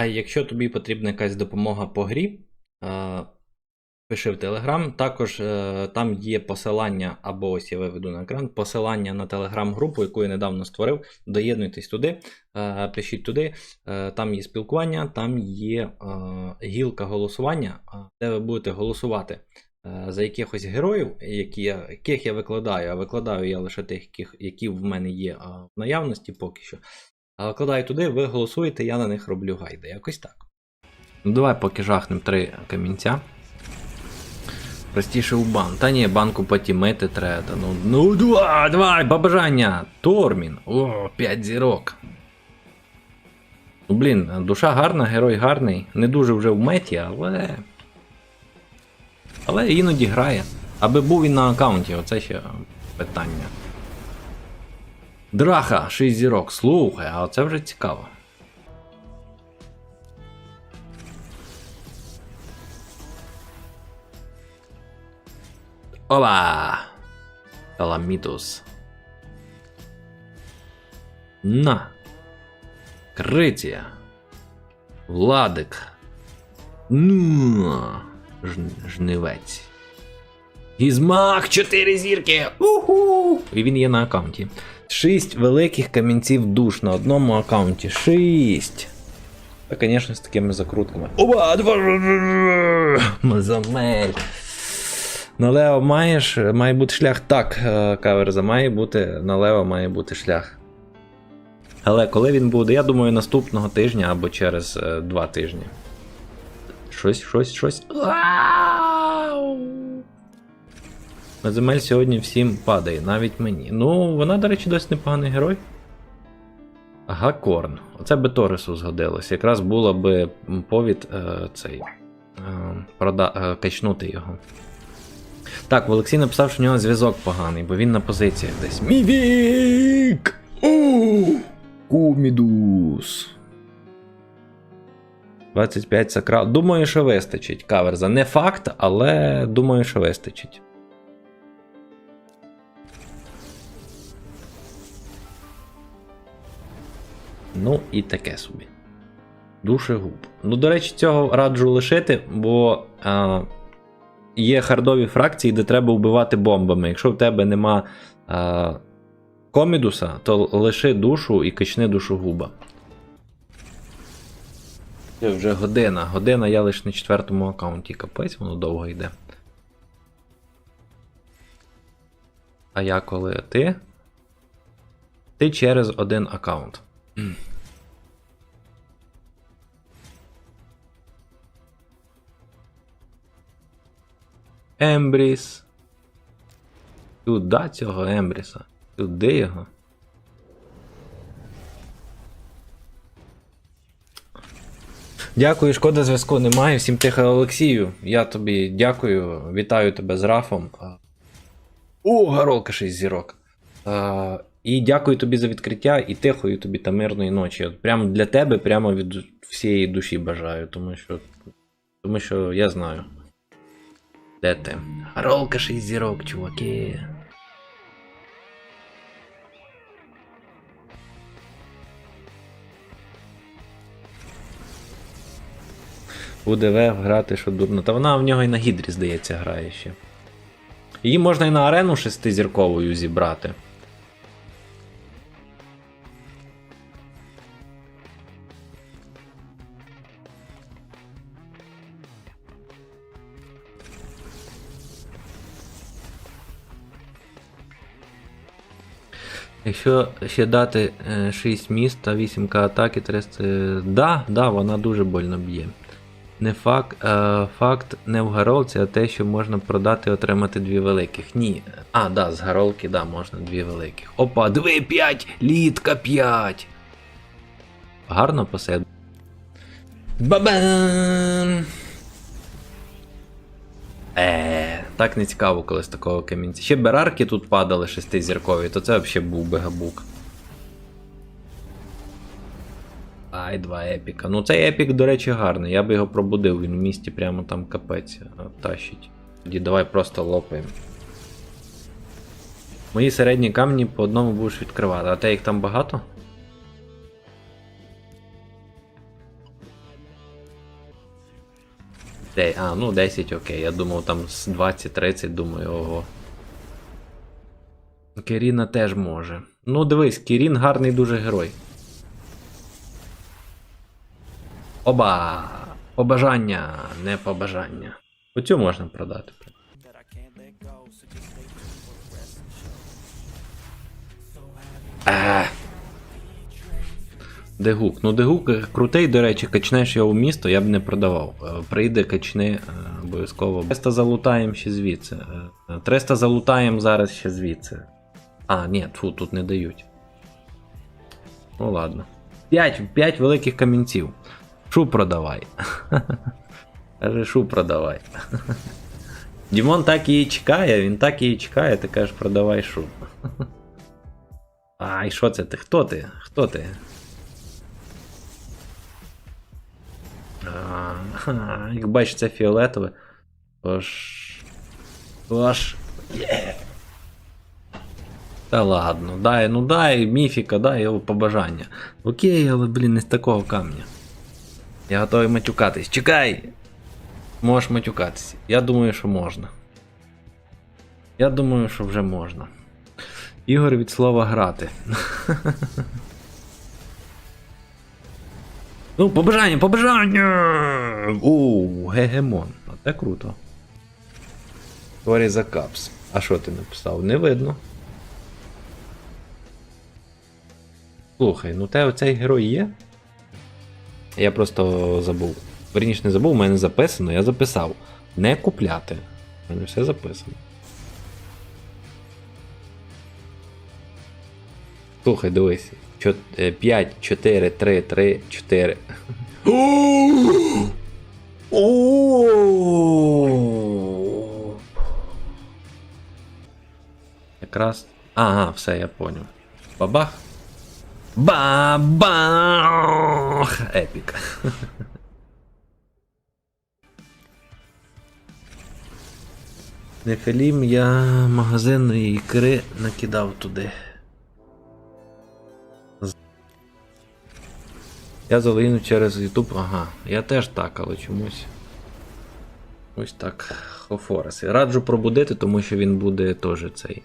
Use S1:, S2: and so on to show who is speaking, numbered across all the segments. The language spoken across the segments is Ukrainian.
S1: А якщо тобі потрібна якась допомога по грі, е, пиши в Telegram. Також е, там є посилання, або ось я виведу на екран, посилання на телеграм-групу, яку я недавно створив. Доєднуйтесь туди, е, пишіть туди. Там є спілкування, там є гілка голосування, де ви будете голосувати за якихось героїв, які яких я викладаю. А викладаю я лише тих, які в мене є в наявності поки що. А викладаю туди, ви голосуєте, я на них роблю гайди. Якось так. Ну давай поки жахнем три камінця. Простіше у бан. Та ні, банку потім мити треба. Ну, ну два, давай, побажання! Тормін. О, 5 зірок. Ну, блін, душа гарна, герой гарний. Не дуже вже в меті, але. Але іноді грає. Аби був він на аккаунті, оце ще питання. Драха, 6 зірок. Слухай, а це вже цікаво. Ова! Таламітус. На. Критія. Владик. Ну. Жн- Жнивець. Гізмах! 4 зірки! Уху! І він є на аккаунті. Шість великих камінців душ на одному аккаунті. Шість. Та, звісно, з такими закрутками. Оба! Мазамель. Налево маєш, має бути шлях. Так, е, каверза має бути, налево має бути шлях. Але коли він буде, я думаю, наступного тижня або через е, два тижні. Щось, щось, щось. Земель сьогодні всім падає, навіть мені. Ну, вона, до речі, досить непоганий герой. Гакорн. Оце би Торису згодилось. Якраз було би повід е, цей. Е, прода... е, качнути його. Так, Олексій написав, що у нього зв'язок поганий, бо він на позиціях десь. Мівік! Кумідус. 25 сакрал. Думаю, що вистачить. Каверза. Не факт, але думаю, що вистачить. Ну, і таке собі. Душегуб. Ну, до речі, цього раджу лишити, бо а, є хардові фракції, де треба вбивати бомбами. Якщо в тебе нема а, комідуса, то лиши душу і качни душогуба. Це вже година. Година я лише на четвертому аккаунті. Капець, воно довго йде. А я коли ти? Ти через один аккаунт. Ембріс. Туди цього Ембріса. Туди його. Дякую, шкода зв'язку немає. Всім тихо, Олексію. Я тобі дякую, вітаю тебе з Рафом. О, Гаролка 6 зірок. І дякую тобі за відкриття і тихої тобі та мирної ночі. От Прямо для тебе, прямо від всієї душі бажаю, тому що. Тому що я знаю. Де ти? Гаролка 6 зірок, чуваки. Вев грати, що дурно. Та вона в нього і на гідрі, здається, грає ще. Її можна і на арену шестизірковою зібрати. Якщо ще дати е, 6 міст та 8к атаки, 300. Да, да, вона дуже больно б'є. Не факт, е, факт не в гаролці, а те, що можна продати і отримати дві великих. Ні. А, да, з гаролки, да, можна дві великих. Опа, 2-5, літка 5. Гарно посед. Бабам! Е, так не цікаво, коли з такого камінця. Ще берарки тут падали шестизіркові, то це взагалі був би. Ай, два епіка. Ну цей епік, до речі, гарний. Я би його пробудив, він в місті прямо там капець тащить. Тоді давай просто лопаємо. Мої середні камні по одному будеш відкривати, а те їх там багато? Де, а, ну 10 окей. Я думав там з 20-30, думаю, ого. Кіріна теж може. Ну дивись, Кірін гарний дуже герой. Оба! Побажання, не побажання. Оцю можна продати. А. Дегук. Ну, Дегук е, крутий, до речі, качнеш його в місто, я б не продавав. Е, Прийде, качни е, обов'язково. 300 залутаємо ще звідси. Е, 300 залутаємо зараз ще звідси. А, ні, фу, тут не дають. Ну ладно. 5, 5 великих камінців. Шу продавай. Каже, шу продавай. Дімон так її чекає, він так її чекає, ти кажеш, продавай шу. Ай, що це ти? Хто ти? Хто ти? Ха, Як бачиш, це фіолетове. Тож. Тож. Є. Та ладно, дай, ну дай, міфіка, дай його побажання. Окей, але, блін, не з такого камня. Я готовий матюкатись. Чекай! Можеш матюкатись. Я думаю, що можна. Я думаю, що вже можна. Ігор від слова грати. Ну, побажання, побажання! Оу, гегемон. А це круто. Sorry за капс. А що ти написав? Не видно. Слухай, ну те оцей герой є? Я просто забув. Верніше не забув, у мене записано, я записав. Не купляти. У мене все записано. Слухай, дивись. 5, 4, 3, 3, 4. Якраз. Ага, все, я понял. Бабах. Бабах! Епік. Нефелім я магазинної ікри накидав туди. Я залину через YouTube, ага. Я теж так, але чомусь. Ось так. Хофорес. Раджу пробудити, тому що він буде теж цей.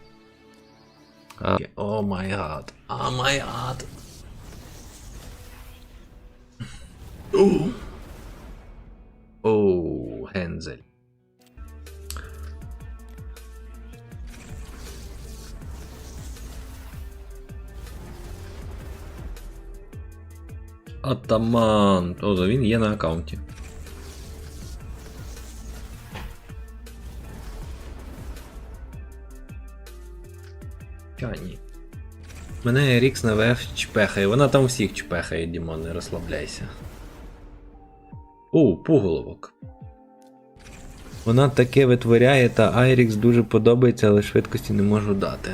S1: О май гад. О май гад. Атаман. О, він є на аккаунті. Чані. Мене Рікс на ВФ чпехає. Вона там всіх чпехає, Дімон, не розслабляйся. О, пуголовок. Вона таке витворяє, та Айрікс дуже подобається, але швидкості не можу дати.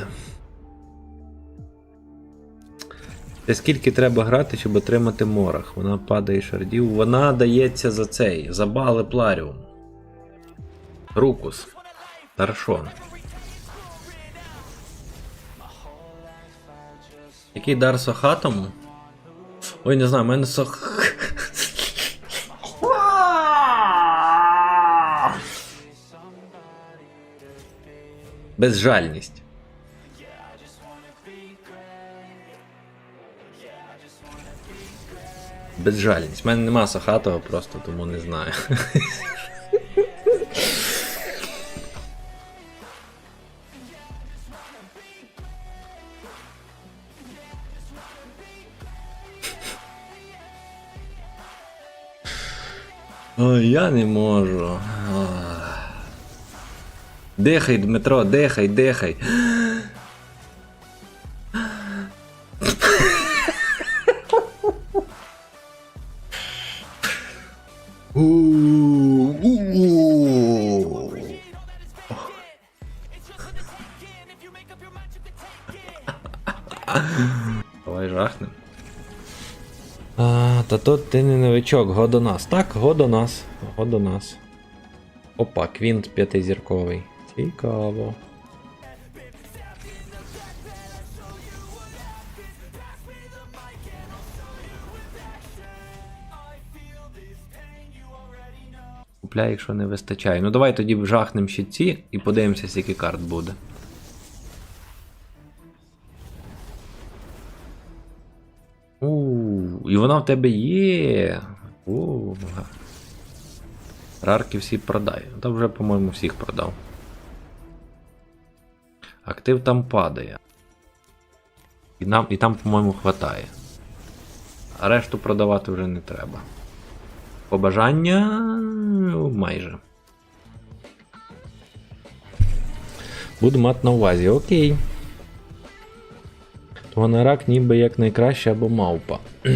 S1: Та скільки треба грати, щоб отримати морах? Вона падає шардів. Вона дається за цей, за бали пларіум. Рукус. Таршон. Який дар сохатому? Ой, не знаю, в мене сох. Безжальність. Безжальність. У мене нема сахатого просто, тому не знаю. Ой, я не можу. Дихай, Дмитро, дихай, дихай. Тут ти не новичок, го до нас. Так, го до нас. Го до нас. Опа, квінт п'ятизірковий. Цікаво. купляй, якщо не вистачає. Ну давай тоді жахнем ще ці і подивимося, скільки карт буде. У, і вона в тебе є. У. Рарки всі продай. Та вже, по-моєму, всіх продав. Актив там падає. І, нам, і там, по-моєму, хватає. А решту продавати вже не треба. Побажання ну, майже. Буду мати на увазі, окей. Тонарак ніби як найкраще або мавпа.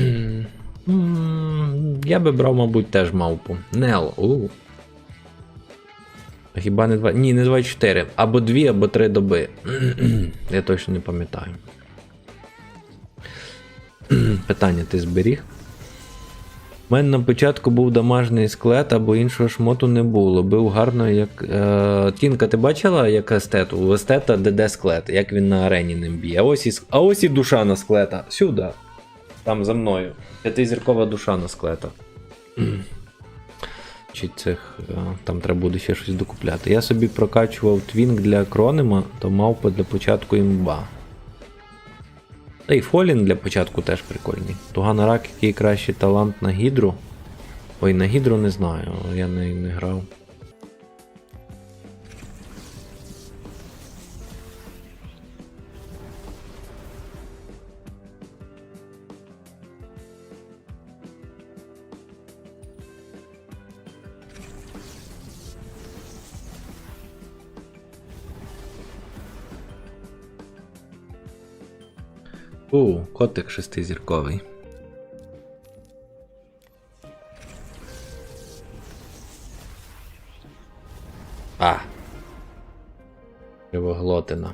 S1: Я би брав, мабуть, теж мавпу. Нел. У. Хіба не 2. Ні, не 24. Або 2, або 3 доби. Я точно не пам'ятаю. Питання ти зберіг? У мене на початку був дамажний склет, або іншого шмоту не було. Бив гарно, як. Е... Тінка, ти бачила, як естет? У естета ДД склет, як він на арені ним б'є. А ось і, а ось і душа на склета. Сюди. Там за мною. П'ятизіркова душа на склета. Чи цих. е, Там треба буде ще щось докупляти. Я собі прокачував твінк для акронема, то мавпа для початку імба. Та й Фолін для початку теж прикольний. Тугана рак, який кращий талант на гідру. Ой, на гідру не знаю, я не, не грав. У, котик шестизірковий. А. Кривоглотина.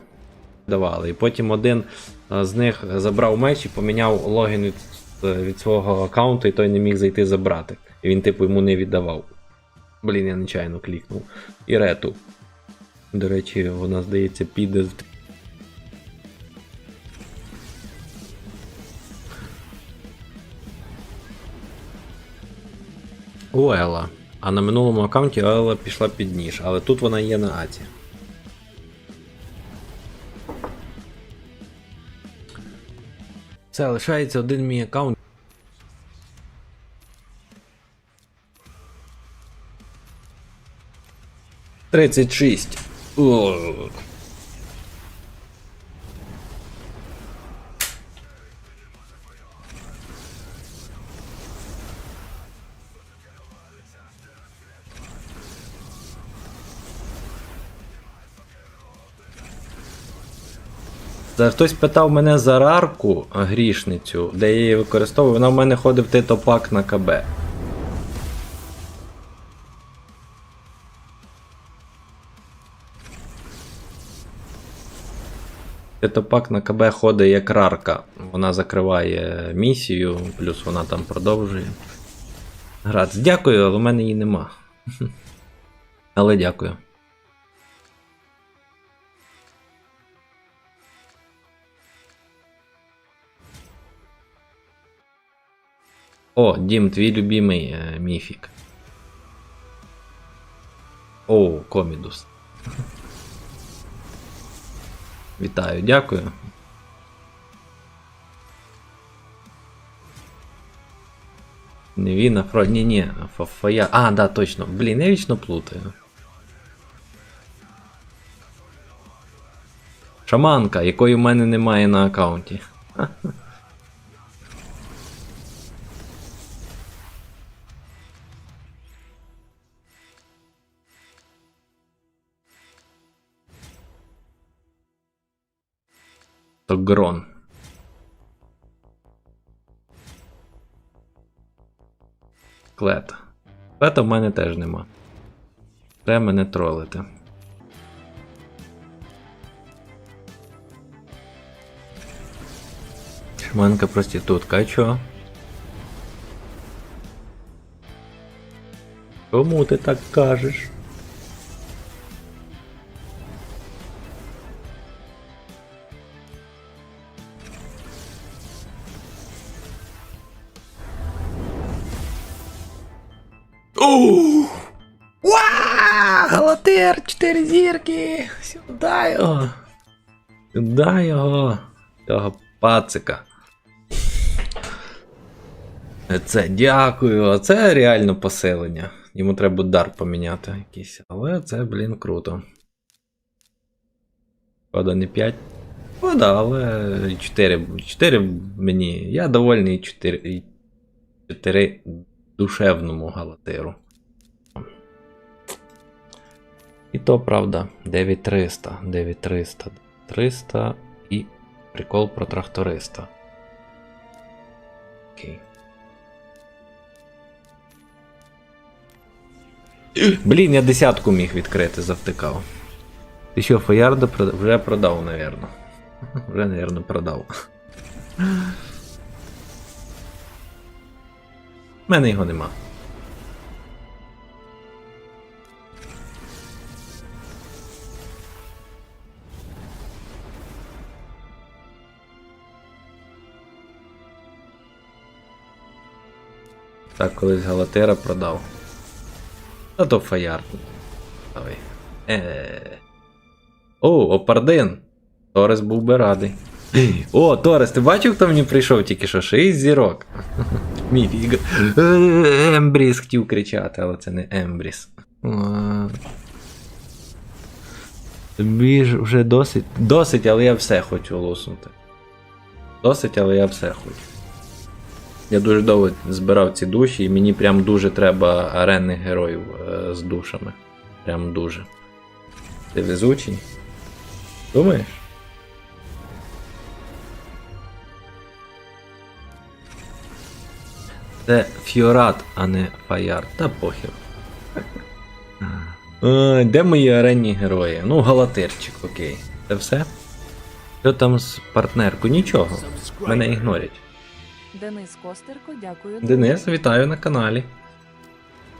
S1: Давали. І потім один з них забрав меч і поміняв логін від, від свого аккаунту, і той не міг зайти забрати. І він, типу, йому не віддавав. Блін, я нечайно клікнув. І рету. До речі, вона, здається, піде в У Ела. А на минулому аккаунті Ела пішла під ніж, але тут вона є на Аті. Це лишається один мій аккаунт. Тридцять шість. Хтось питав мене за рарку грішницю, де я її використовую. Вона в мене ходить в титопак на КБ. Титопак на КБ ходить як рарка. Вона закриває місію, плюс вона там продовжує. Грац, дякую, але в мене її нема. Але дякую. О, Дім, твій любимий е, міфік. О, Комідус. Вітаю, дякую. Не він, а Фро... Ні, Фафая. А, да, точно. Блін, я вічно плутаю. Шаманка, якої в мене немає на аккаунті. То Грон. Клета. В мене теж нема. Треба мене тролити. Шманка проститутка, а чо? Кому ти так кажеш? Зірки! Сюди його! Сюди його! Цього пацика. Це дякую. Це реально поселення. Йому треба дар поміняти якийсь. Але це, блін, круто. Шкода не 5. Шкода, але 4. 4 мені. Я довольний 4. 4 душевному галатеру. І то правда, 9300, 9300, 300 і прикол про тракториста. Окей. Блін, я десятку міг відкрити, завтикав. Ти що, Фаярда вже продав, навірно. Вже, навірно, продав. У мене його нема. Так, колись Галатера продав. А то Фаярд. Давай. Е. О, Опардин. Торес був би радий. О, Торес, ти бачив, хто мені прийшов тільки що? Шість зірок. Мій. Е, Ембріс хотів кричати, але це не Ембріс. Тобі ж вже досить. Досить, але я все хочу луснути. Досить, але я все хочу. Я дуже довго збирав ці душі, і мені прям дуже треба аренних героїв е, з душами. Прям дуже. Ти везучий? Думаєш? Це Фіорат, а не Фаяр. Та похер. Де мої аренні герої? Ну, Галатирчик, окей. Це все? Що там з партнеркою? Нічого. Мене ігнорять.
S2: Денис Костерко, дякую.
S1: Денис, вітаю на каналі.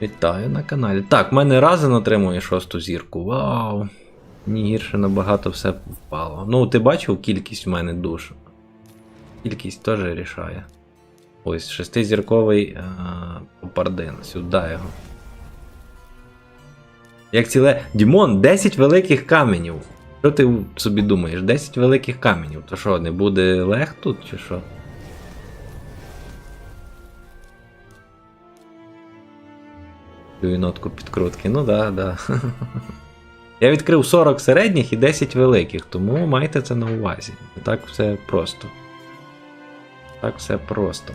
S1: Вітаю на каналі. Так, в мене Разен отримує шосту зірку. Вау! Мені гірше набагато все впало. Ну, ти бачив кількість в мене душ? Кількість теж рішає. Ось, шестизірковий а, попардин. Сюди його. Як ціле. Дімон, 10 великих каменів. Що ти собі думаєш? 10 великих каменів. То що, не буде лег тут, чи що? Цю нотку підкрутки. Ну да, да. Я відкрив 40 середніх і 10 великих, тому майте це на увазі. Так все просто. Так все просто.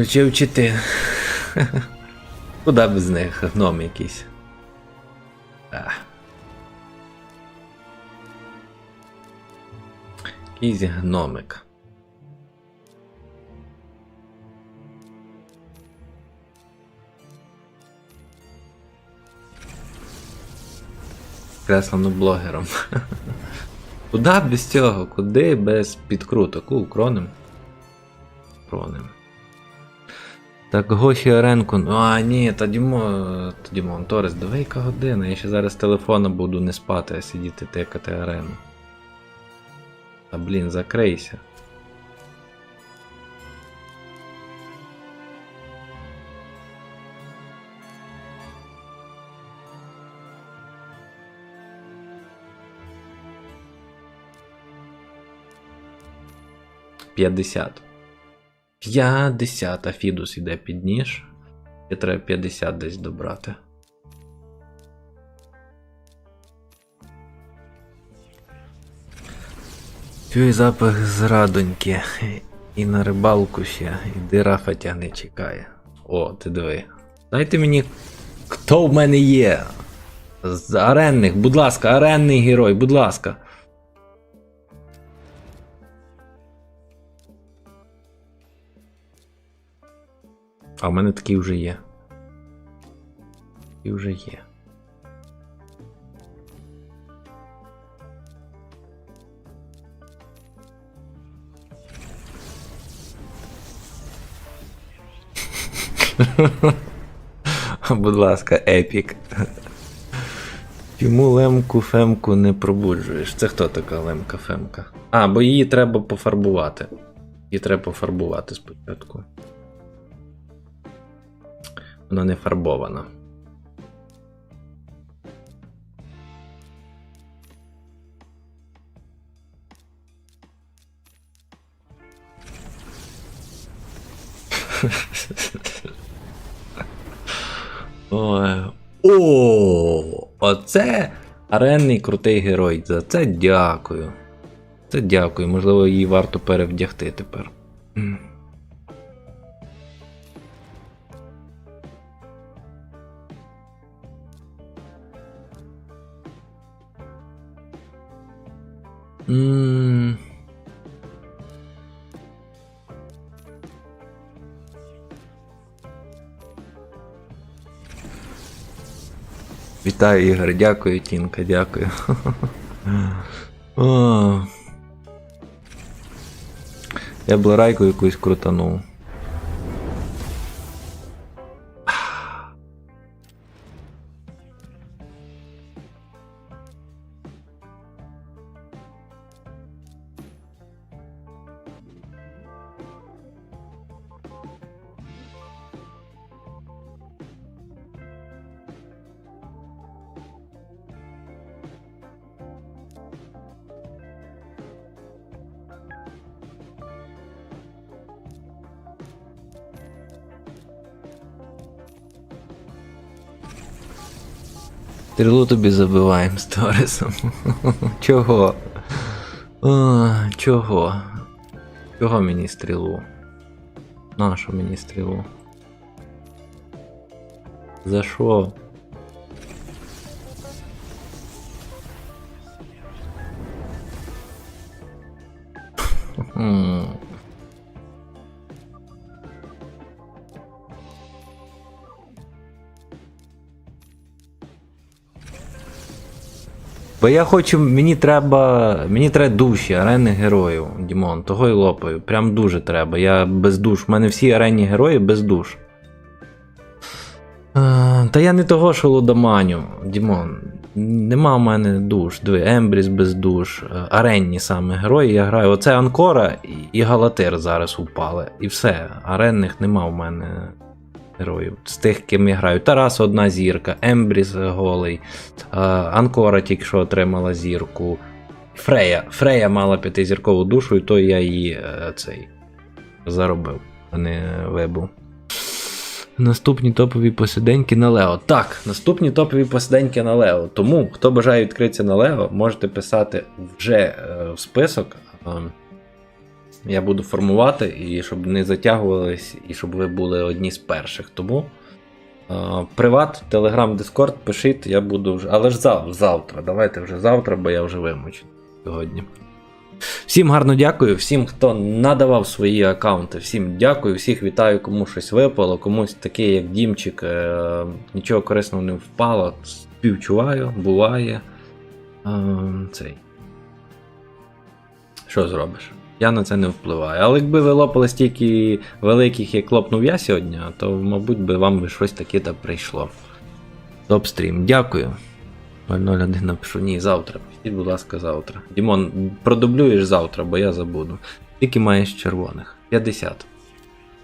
S1: Включив чити. Куда без них гном якийсь. А. Якийсь гномик. Креслену блогером. Куда без цього? Куди без підкруток? У, кронем. Так, Гоші Оренко. ну, А, ні, та Дімо, та Дімон Торес, яка година. Я ще зараз з буду не спати, а сидіти тикати арену. Та блін, закрийся. П'ятдесят. 50, Фідус іде під ніж. І треба 50 десь добрати. Чуй запах зрадоньки. І на рибалку ще. І дирафа тягне чекає. О, ти диви. Дайте мені. Хто в мене є? З аренних, будь ласка, аренний герой, будь ласка. А в мене такий вже є. Такий вже є. Будь ласка, епік. Чому лемку фемку не пробуджуєш? Це хто така лемка фемка? А, бо її треба пофарбувати. Її треба пофарбувати спочатку. Вона не фарбована. О, оце аренний крутий герой. За це дякую. Це дякую. Можливо, її варто перевдягти тепер. Вітаю, Ігор, дякую, Тінка, дякую. Я б бларайку якусь крутанув. Стрілу тобі забиваємо з Торисом. Чого? А, чого? Чого мені стрілу? Нашу мені стрілу? За що? Хм. Бо я хочу, мені треба. Мені треба душі, арени героїв, Дімон, того й лопаю. Прям дуже треба. Я без душ. У мене всі арені герої без душ. А, та я не того, що лудоманю, Дімон. Нема в мене душ. Диви, Ембріс без душ, е, аренні саме герої я граю. Оце Анкора і Галатир зараз упали. І все. Аренних нема в мене героїв. З тих, ким я граю. Тарас одна зірка, Ембріс голий, е, Анкора тільки що отримала зірку. Фрея. Фрея мала п'ятизіркову душу, і то я її е, цей заробив, а не вибув. Наступні топові посиденьки на Лео. Так, наступні топові посиденьки на Лео. Тому, хто бажає відкритися на Лео, можете писати вже е, в список. Я буду формувати, і щоб не затягувались, і щоб ви були одні з перших. Тому е, приват, Телеграм, Дискорд, пишіть, я буду вже. Але ж зав, завтра. Давайте вже завтра, бо я вже вимучений сьогодні. Всім гарно дякую, всім, хто надавав свої аккаунти, всім дякую, всіх вітаю, кому щось випало, комусь такий, як Дімчик, е, нічого корисного не впало. Співчуваю, буває. Е, цей. Що зробиш? Я на це не впливаю. Але якби ви лопали стільки великих, як лопнув я сьогодні, то, мабуть, би вам би щось таке та прийшло. Топ-стрім. Дякую. 001 напишу. Ні, завтра. Пишіть, будь ласка, завтра. Дімон, продублюєш завтра, бо я забуду. Скільки маєш червоних? 50.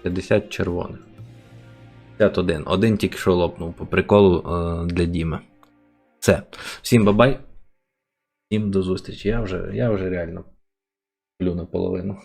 S1: 50 червоних. 51. Один тільки що лопнув по приколу е, для Діми. Все. Всім бабай. Всім до зустрічі. Я вже, я вже реально наполовину.